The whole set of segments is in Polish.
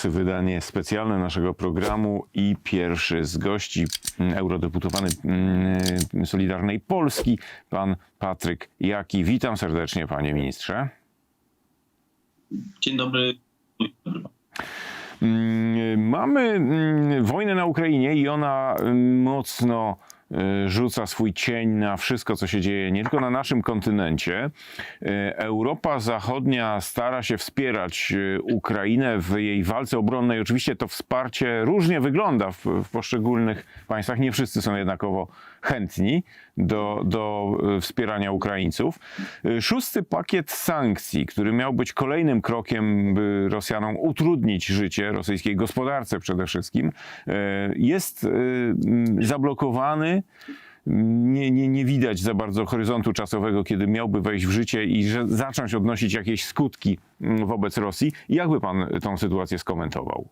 Głosy, wydanie specjalne naszego programu i pierwszy z gości, mm, eurodeputowany mm, Solidarnej Polski, pan Patryk Jaki. Witam serdecznie, panie ministrze. Dzień dobry. Mm, Mamy wojnę na Ukrainie i ona mocno rzuca swój cień na wszystko, co się dzieje nie tylko na naszym kontynencie. Y, Europa Zachodnia stara się wspierać y, Ukrainę w jej walce obronnej. Oczywiście to wsparcie różnie wygląda w, w poszczególnych państwach. Nie wszyscy są jednakowo chętni do, do y, wspierania Ukraińców. Y, Szósty pakiet sankcji, który miał być kolejnym krokiem, by Rosjanom utrudnić życie rosyjskiej gospodarce przede wszystkim, y, jest zablokowany. Nie, nie, nie widać za bardzo horyzontu czasowego, kiedy miałby wejść w życie i zacząć odnosić jakieś skutki wobec Rosji. Jak by pan tą sytuację skomentował?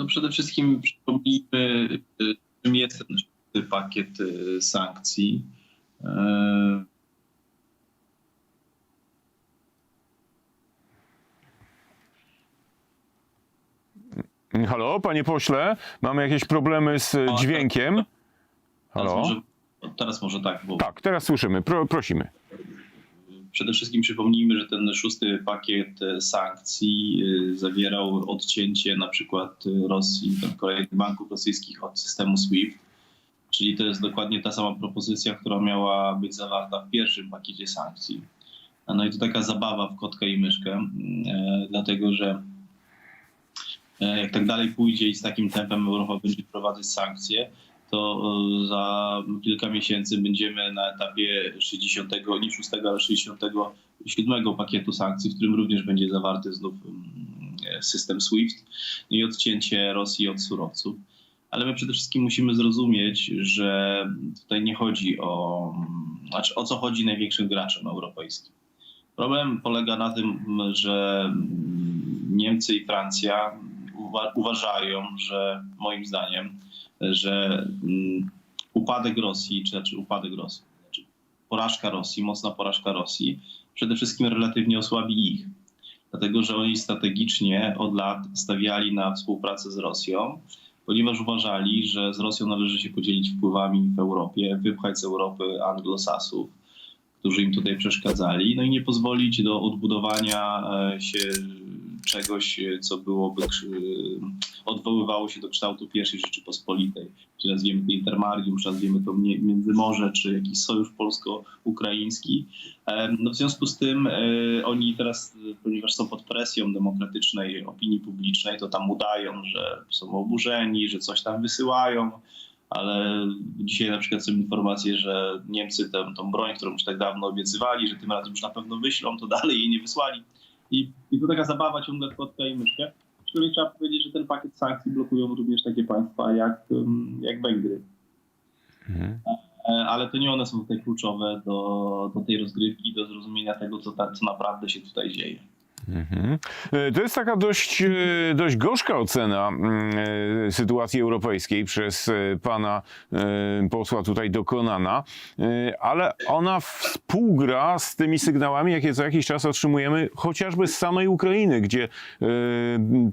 No przede wszystkim przypomnijmy, y, czym jest ten pakiet y, sankcji. E, Halo, panie pośle, mamy jakieś problemy z dźwiękiem. Teraz Halo? może, teraz może tak, bo Tak, teraz słyszymy. Pro, prosimy. Przede wszystkim przypomnijmy, że ten szósty pakiet e, sankcji y, zawierał odcięcie na przykład Rosji, kolejnych banków rosyjskich od systemu SWIFT. Czyli to jest dokładnie ta sama propozycja, która miała być zawarta w pierwszym pakiecie sankcji. No i to taka zabawa w kotka i myszkę, e, dlatego że e, jak tak dalej pójdzie i z takim tempem Europa będzie wprowadzać sankcje, to e, za kilka miesięcy będziemy na etapie 60, nie 6, ale 67 pakietu sankcji, w którym również będzie zawarty znów mm, system SWIFT i odcięcie Rosji od surowców. Ale my przede wszystkim musimy zrozumieć, że tutaj nie chodzi o, znaczy o co chodzi największym graczem europejskim. Problem polega na tym, że Niemcy i Francja uwa- uważają, że moim zdaniem, że mm, upadek Rosji, czy znaczy upadek Rosji, znaczy porażka Rosji, mocna porażka Rosji, przede wszystkim relatywnie osłabi ich. Dlatego, że oni strategicznie od lat stawiali na współpracę z Rosją, ponieważ uważali, że z Rosją należy się podzielić wpływami w Europie, wypchać z Europy anglosasów, którzy im tutaj przeszkadzali, no i nie pozwolić do odbudowania e, się czegoś, e, co byłoby, krzy- odwoływało się do kształtu pierwszej Rzeczypospolitej. Czy nazwiemy to intermarium, czy nazwiemy to międzymorze, czy jakiś sojusz polsko-ukraiński. E, No w związku z tym e, oni teraz, e, ponieważ są pod presją demokratycznej opinii publicznej, to tam udają, że są oburzeni, że coś tam wysyłają, ale dzisiaj na przykład są informacje, że Niemcy tę, tą broń, którą już tak dawno obiecywali, że tym razem już na pewno wyślą, to dalej jej nie wysłali. I, i to taka zabawa ciągle w kotka i myszkę. Aczkolwiek trzeba powiedzieć, że ten pakiet sankcji blokują również takie państwa jak, jak Węgry. Mhm. E, Ale to nie one są tutaj kluczowe do, do tej rozgrywki, do zrozumienia tego, co, ta, co naprawdę się tutaj dzieje. Mhm. E, To jest taka dość, e, dość gorzka ocena mm, e, sytuacji europejskiej przez pana posła tutaj dokonana, ale ona współgra z tymi sygnałami, jakie co jakiś czas otrzymujemy, chociażby z samej Ukrainy, gdzie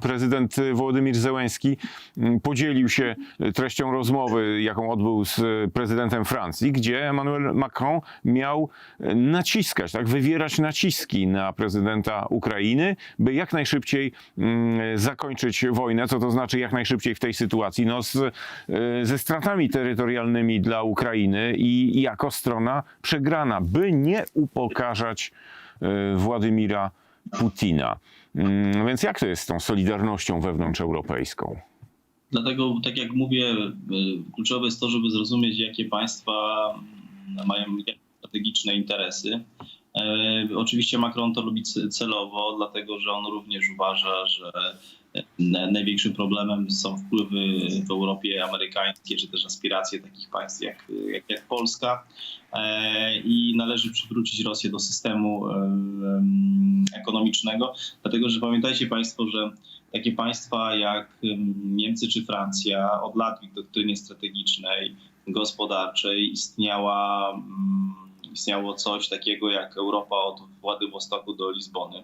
prezydent Wołodymir Zełenski m, podzielił się treścią rozmowy, jaką odbył z prezydentem Francji, gdzie Emmanuel Macron miał naciskać, tak, wywierać naciski na prezydenta Ukrainy, by jak najszybciej mm, zakończyć wojnę. Co to znaczy jak najszybciej w tej sytuacji? No z, e, ze stratami terytorialnymi dla Ukrainy i, jako strona przegrana, by nie upokarzać e, Władimira Putina. Mm, Więc jak to jest z tą solidarnością wewnątrzeuropejską? Dlatego, tak jak mówię, y, kluczowe jest to, żeby zrozumieć, jakie państwa mają strategiczne interesy. E, Oczywiście Macron to lubi ce- celowo, dlatego że on również uważa, że na- największym problemem są wpływy w Europie amerykańskie, czy też aspiracje takich państw jak, jak, jak Polska. E, I należy przywrócić Rosję do systemu e, em, ekonomicznego, dlatego że pamiętajcie Państwo, że takie państwa jak em, Niemcy czy Francja od lat w doktrynie strategicznej, gospodarczej istniała, istniało coś takiego jak Europa od Władywostoku do Lizbony.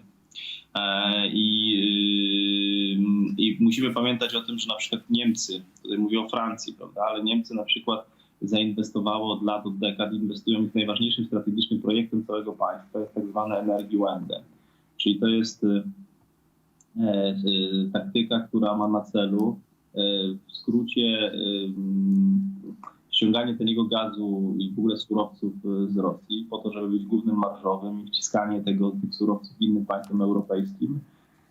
E, I, y, I musimy pamiętać o tym, że na przykład Niemcy, tutaj mówię o Francji, prawda, ale Niemcy na przykład zainwestowało od lat, od dekad, inwestują w najważniejszym strategicznym projektem całego państwa, jest tak zwane Energiewende. Czyli to jest y, y, taktyka, która ma na celu w skrócie y, ściąganie taniego gazu i w ogóle surowców y, z Rosji po to, żeby być głównym marżowym i wciskanie tego, tych surowców innym państwom europejskim,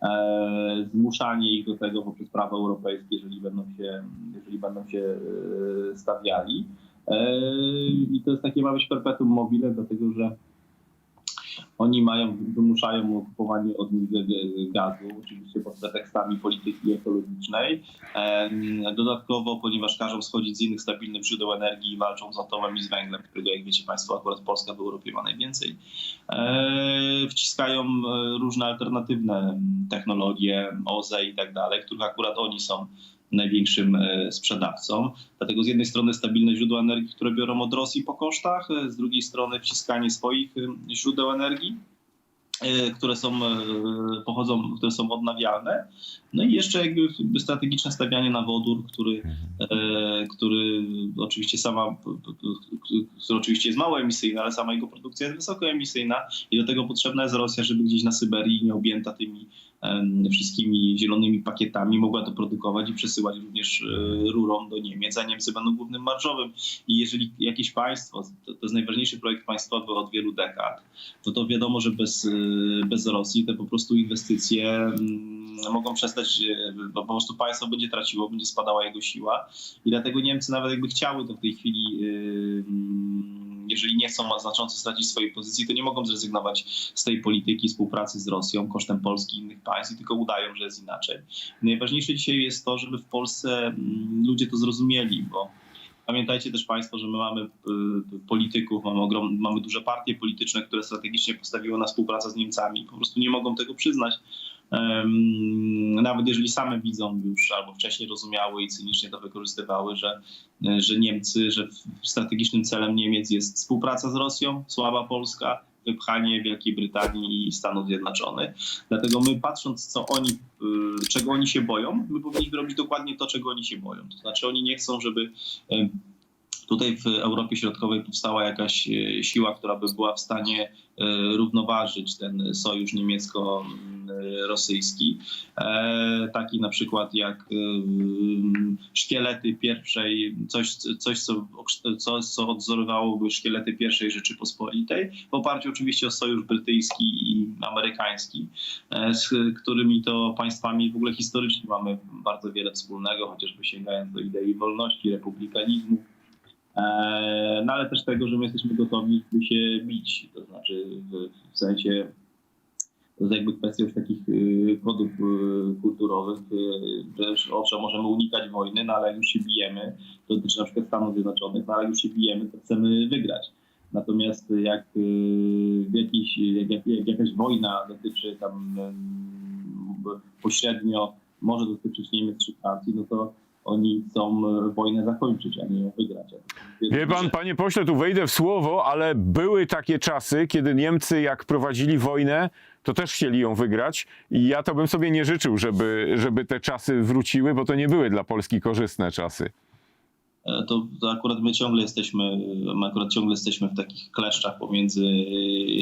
e, zmuszanie ich do tego poprzez prawo europejskie, jeżeli będą się, jeżeli będą się e, stawiali. E, I to jest takie ma być perpetuum mobile, dlatego że oni mają, wymuszają kupowanie od nich g- gazu, oczywiście pod pretekstami polityki ekologicznej. Dodatkowo, ponieważ każą schodzić z innych stabilnych źródeł energii i walczą z atomem i z węglem, którego jak wiecie Państwo, akurat Polska w Europie ma najwięcej, e, wciskają e, różne alternatywne technologie, OZE i tak dalej, których akurat oni są największym e, sprzedawcą. Dlatego z jednej strony stabilne źródła energii, które biorą od Rosji po kosztach, e, z drugiej strony wciskanie swoich e, źródeł energii, które są, pochodzą, które są odnawialne. No i jeszcze jakby strategiczne stawianie na wodór, który, który oczywiście sama, który oczywiście jest mało emisyjny, ale sama jego produkcja jest wysoko emisyjna i do tego potrzebna jest Rosja, żeby gdzieś na Syberii nie objęta tymi wszystkimi zielonymi pakietami mogła to produkować i przesyłać również e, rurą do Niemiec, a Niemcy będą głównym marżowym. I jeżeli jakieś państwo, to, to jest najważniejszy projekt państwowy od wielu dekad, to to wiadomo, że bez, e, bez Rosji te po prostu inwestycje mm, mogą przestać, e, bo po prostu państwo będzie traciło, będzie spadała jego siła i dlatego Niemcy nawet jakby chciały to w tej chwili, mm, jeżeli nie chcą znacząco stracić swojej pozycji, to nie mogą zrezygnować z tej polityki współpracy z Rosją kosztem Polski i innych państw i tylko udają, że jest inaczej. Najważniejsze dzisiaj jest to, żeby w Polsce mm, ludzie to zrozumieli, bo Pamiętajcie też Państwo, że my mamy y, polityków, mamy, ogrom, mamy duże partie polityczne, które strategicznie postawiły na współpracę z Niemcami. Po prostu nie mogą tego przyznać. Nawet jeżeli same widzą już albo wcześniej rozumiały i cynicznie to wykorzystywały, że, że Niemcy, że strategicznym celem Niemiec jest współpraca z Rosją, słaba Polska, wypchanie Wielkiej Brytanii i Stanów Zjednoczonych. Dlatego my patrząc, co oni, y, czego oni się boją, my powinniśmy robić dokładnie to, czego oni się boją. To znaczy oni nie chcą, żeby tutaj w Europie Środkowej powstała jakaś y, siła, która by była w stanie równoważyć ten sojusz niemiecko-rosyjski. E, Taki na przykład jak szkielety pierwszej, coś, coś co, coś, co odzorowałoby szkielety pierwszej Rzeczypospolitej, w oparciu oczywiście o sojusz brytyjski i amerykański, e, z którymi to państwami w ogóle historycznie mamy bardzo wiele wspólnego, chociażby sięgając do idei wolności, republikanizmu. E, No ale też tego, że my jesteśmy gotowi, by się bić. To znaczy w, sensie to jest jakby kwestia już takich y, kodów y, kulturowych, y, że już, owszem, możemy unikać wojny, no ale jak już się bijemy, to dotyczy na przykład Stanów Zjednoczonych, no ale jak już się bijemy, to chcemy wygrać. Natomiast jak, y, jakiś, jak, jak, jak jakaś wojna dotyczy tam y, pośrednio, może dotyczyć Niemiec czy Francji, no to oni chcą y, wojnę zakończyć, a nie ją wygrać. Wie pan, panie pośle, tu wejdę w słowo, ale były takie czasy, kiedy Niemcy jak prowadzili wojnę, to też chcieli ją wygrać i ja to bym sobie nie życzył, żeby, żeby te czasy wróciły, bo to nie były dla Polski korzystne czasy. E, to, to akurat my ciągle jesteśmy, my akurat ciągle jesteśmy w takich kleszczach pomiędzy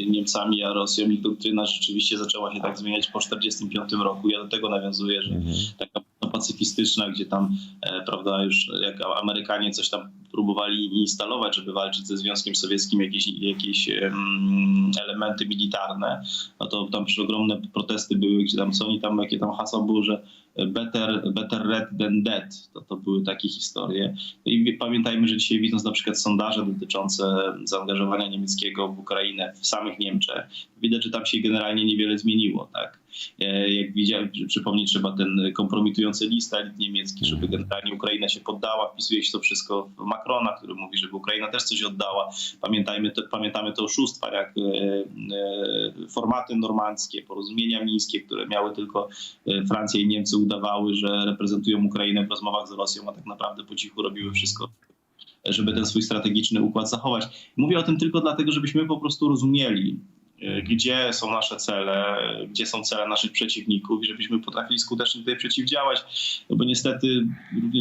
Niemcami a Rosją i doktryna rzeczywiście zaczęła się tak zmieniać po 1945 roku. Ja do tego nawiązuję, że taka pacyfistyczna, gdzie tam, e, prawda, już jak Amerykanie coś tam próbowali instalować, żeby walczyć ze Związkiem Sowieckim, jakieś, jakieś em, elementy militarne, no to tam przecież ogromne protesty były, gdzie tam co oni tam, jakie tam hasło było, że better, better red than dead. To, to były takie historie. No I pamiętajmy, że dzisiaj widząc na przykład sondaże dotyczące zaangażowania niemieckiego w Ukrainę w samych Niemczech, widać, że tam się generalnie niewiele zmieniło. Tak? E, Jak widziałem, przypomnieć trzeba ten kompromitujący list niemiecki, żeby generalnie Ukraina się poddała. Wpisuje się to wszystko w Macrona, który mówi, żeby Ukraina też coś oddała. Pamiętajmy te, pamiętamy te oszustwa, jak e, e, formaty normandzkie, porozumienia mińskie, które miały tylko Francja i Niemcy udawały, że reprezentują Ukrainę w rozmowach z Rosją, a tak naprawdę po cichu robiły wszystko żeby ten swój strategiczny układ zachować. Mówię o tym tylko dlatego, żebyśmy po prostu rozumieli, gdzie są nasze cele, gdzie są cele naszych przeciwników i żebyśmy potrafili skutecznie tutaj przeciwdziałać. No bo niestety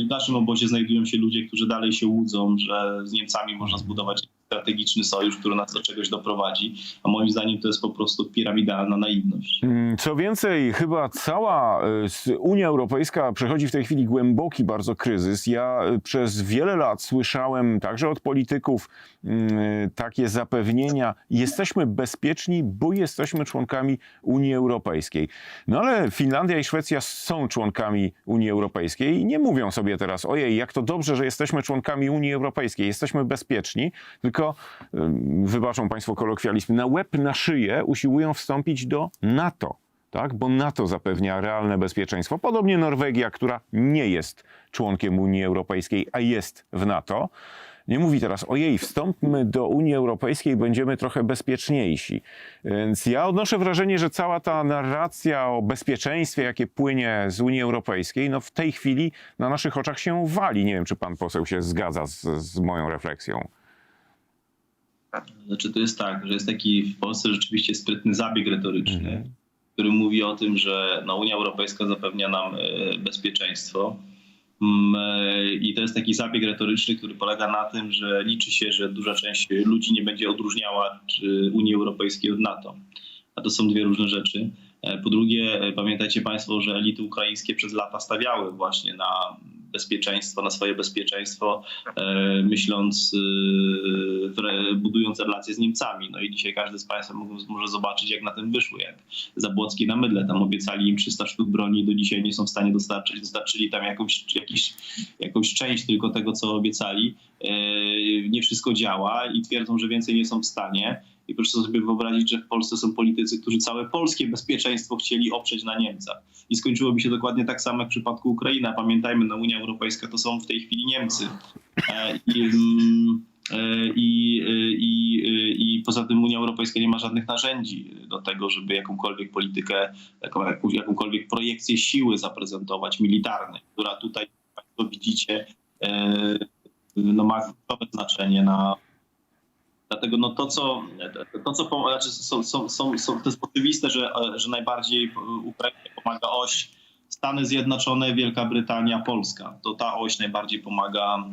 w naszym obozie znajdują się ludzie, którzy dalej się łudzą, że z Niemcami można zbudować strategiczny sojusz, który nas do czegoś doprowadzi, a moim zdaniem to jest po prostu piramidalna naiwność. Mm, Co więcej, chyba cała y, Unia Europejska przechodzi w tej chwili głęboki bardzo kryzys. Ja y, przez wiele lat słyszałem także od polityków mm, takie zapewnienia: jesteśmy bezpieczni, bo jesteśmy członkami Unii Europejskiej. No ale Finlandia i Szwecja są członkami Unii Europejskiej i nie mówią sobie teraz: ojej, jak to dobrze, że jesteśmy członkami Unii Europejskiej, jesteśmy bezpieczni, tylko ym, wybaczą Państwo kolokwializm, na łeb, na szyję usiłują wstąpić do NATO. Tak, bo NATO zapewnia realne bezpieczeństwo. Podobnie Norwegia, która nie jest członkiem Unii Europejskiej, a jest w NATO, nie mówi teraz, ojej, wstąpmy do Unii Europejskiej, będziemy trochę bezpieczniejsi. Więc ja odnoszę wrażenie, że cała ta narracja o bezpieczeństwie, jakie płynie z Unii Europejskiej, no w tej chwili na naszych oczach się wali. Nie wiem, czy pan poseł się zgadza z, z moją refleksją. Znaczy to jest tak, że jest taki w Polsce rzeczywiście sprytny zabieg retoryczny, Mhm. który mówi o tym, że no, Unia Europejska zapewnia nam e, bezpieczeństwo. Mm, e, I to jest taki zabieg retoryczny, który polega na tym, że liczy się, że duża część ludzi nie będzie odróżniała Unii Europejskiej od NATO. A to są dwie różne rzeczy. E, Po drugie, pamiętajcie Państwo, że elity ukraińskie przez lata stawiały właśnie na bezpieczeństwo, na swoje bezpieczeństwo, e, myśląc, e, budując relacje z Niemcami. No i dzisiaj każdy z Państwa może zobaczyć, jak na tym wyszło, jak Zabłocki na mydle. Tam obiecali im 300 sztuk broni do dzisiaj nie są w stanie dostarczyć. Dostarczyli tam jakąś, jakiś, jakąś część tylko tego, co obiecali. E, Nie wszystko działa i twierdzą, że więcej nie są w stanie. I proszę sobie wyobrazić, że w Polsce są politycy, którzy całe polskie bezpieczeństwo chcieli oprzeć na Niemcach. I skończyłoby się dokładnie tak samo jak w przypadku Ukrainy. Pamiętajmy, no Unia Europejska to są w tej chwili Niemcy. E, I, mm, e, i, i, i poza tym Unia Europejska nie ma żadnych narzędzi do tego, żeby jakąkolwiek politykę, jakąkolwiek projekcję siły zaprezentować militarnej, która tutaj, jak Państwo widzicie, e, no ma znaczenie na Dlatego no to, co, to, co znaczy są, są, są, są, to jest oczywiste, że, że najbardziej Ukrainie pomaga oś Stany Zjednoczone, Wielka Brytania, Polska. To ta oś najbardziej pomaga,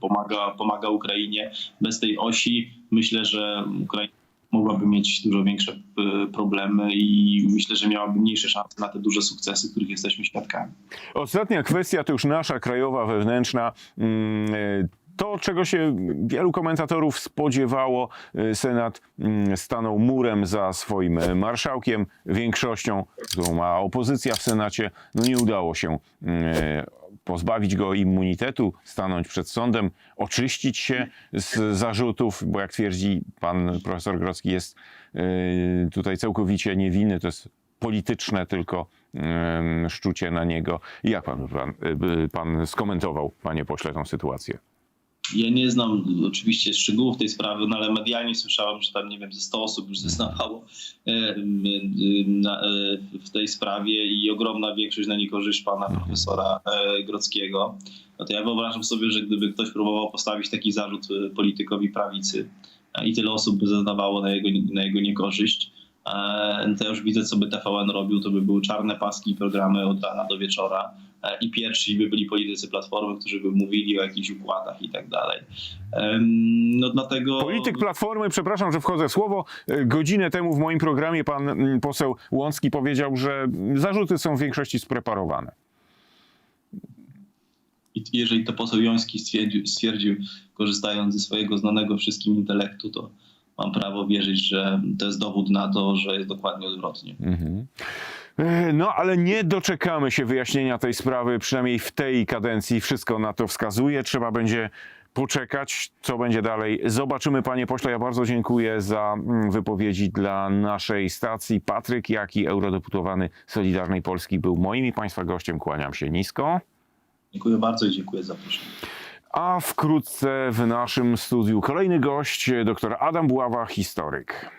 pomaga, pomaga Ukrainie. Bez tej osi myślę, że Ukraina mogłaby mieć dużo większe y, problemy i myślę, że miałaby mniejsze szanse na te duże sukcesy, których jesteśmy świadkami. Ostatnia kwestia to już nasza krajowa, wewnętrzna. To, czego się wielu komentatorów spodziewało, e, Senat mm, stanął murem za swoim e, marszałkiem. Większością, którą ma opozycja w Senacie, no nie udało się mm, pozbawić go immunitetu, stanąć przed sądem, oczyścić się z zarzutów, bo jak twierdzi pan profesor Grodzki, jest tutaj całkowicie niewinny. To jest polityczne tylko szczucie na niego. Jak pan, pan, y, pan skomentował, panie pośle, tą sytuację? Ja nie znam oczywiście szczegółów tej sprawy, no ale medialnie słyszałem, że tam nie wiem, ze 100 osób już zeznawało e, w tej sprawie i ogromna większość na niekorzyść pana profesora e, Grodzkiego. No to ja wyobrażam sobie, że gdyby ktoś próbował postawić taki zarzut e, politykowi prawicy i tyle osób by zeznawało na jego, na jego niekorzyść, to ja już widzę, co by TVN robił, to by były czarne paski i programy od rana do wieczora e, i pierwsi by byli politycy Platformy, którzy by mówili o jakichś układach i tak dalej. No dlatego... Polityk Platformy, przepraszam, że wchodzę w słowo, y, godzinę temu w moim programie pan mm, poseł Łącki powiedział, że zarzuty są w większości spreparowane. I jeżeli to poseł Joński stwierdził, stwierdził, korzystając ze swojego znanego wszystkim intelektu, to mam prawo wierzyć, że to jest dowód na to, że jest dokładnie odwrotnie. Mhm. E, No, ale nie doczekamy się wyjaśnienia tej sprawy, przynajmniej w tej kadencji. Wszystko na to wskazuje. Trzeba będzie poczekać, co będzie dalej. Zobaczymy, panie pośle. Ja bardzo dziękuję za mm, wypowiedzi dla naszej stacji. Patryk, jak i eurodeputowany Solidarnej Polski był moim i państwa gościem. Kłaniam się nisko. Dziękuję bardzo i dziękuję za zaproszenie. A wkrótce w naszym studiu kolejny gość, dr Adam Buława, historyk.